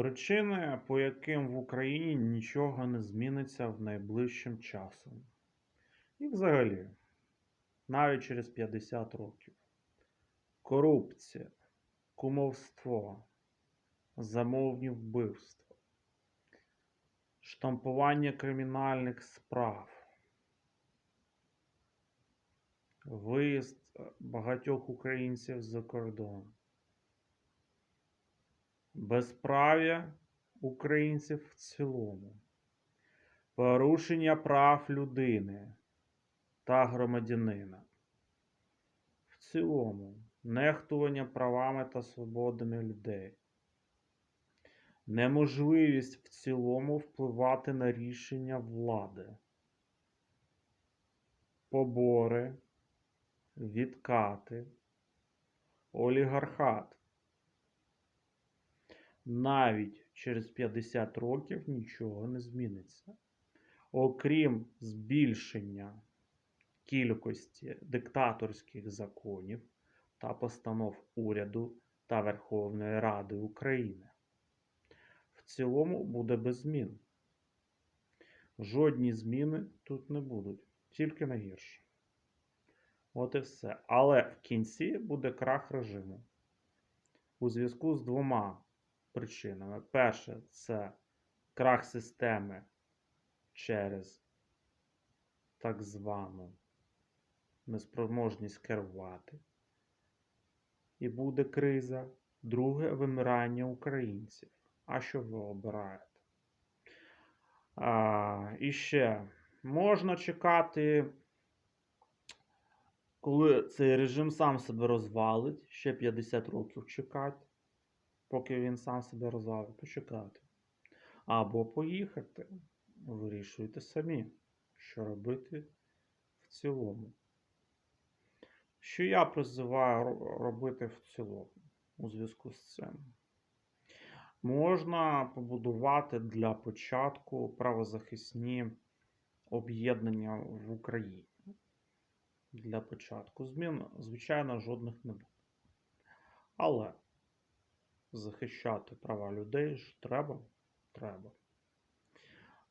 Причини, по яким в Україні нічого не зміниться в найближчим часом. І взагалі, навіть через 50 років. Корупція, кумовство, замовні вбивства, штампування кримінальних справ, виїзд багатьох українців за кордон, безправ'я українців в цілому, порушення прав людини та громадянина. В цілому, нехтування правами та свободами людей, неможливість в цілому впливати на рішення влади, побори, відкати, олігархат. Навіть через 50 років нічого не зміниться. Окрім збільшення кількості диктаторських законів та постанов уряду та Верховної Ради України. В цілому буде без змін. Жодні зміни тут не будуть, тільки на гірше. От і все. Але в кінці буде крах режиму. У зв'язку з двома причинами. Перше, це крах системи через так звану неспроможність керувати. І буде криза. Друге вимирання українців. А що ви обираєте? А, і ще можна чекати, коли цей режим сам себе розвалить, ще 50 років чекати, поки він сам себе розвалить, почекати. Або поїхати. Вирішуйте самі, що робити в цілому. Що я призиваю робити в цілому у зв'язку з цим? Можна побудувати для початку правозахисні об'єднання в Україні. Для початку змін, звичайно, жодних не буде. Але захищати права людей ж треба. Треба.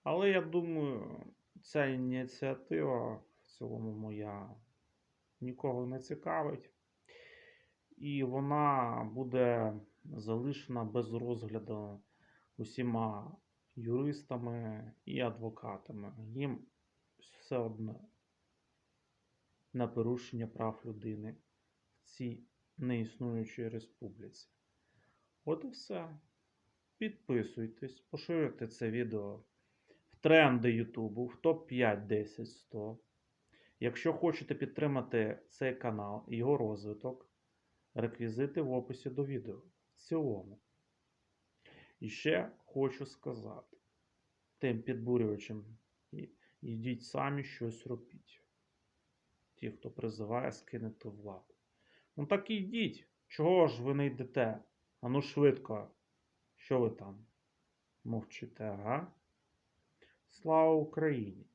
Але я думаю, ця ініціатива в цілому моя нікого не цікавить. І вона буде залишена без розгляду усіма юристами і адвокатами. Їм все одно на порушення прав людини в цій неіснуючій республіці. От і все. Підписуйтесь, поширюйте це відео в тренди Ютубу, в топ-5, 10, 100. Якщо хочете підтримати цей канал і його розвиток, реквізити в описі до відео. В цілому. І ще хочу сказати тим підбурювачам, йдіть самі щось робіть. Ті, хто призиває скинути владу. Ну так і йдіть. Чого ж ви не йдете? Ану швидко. Що ви там? Мовчите, ага? Слава Україні!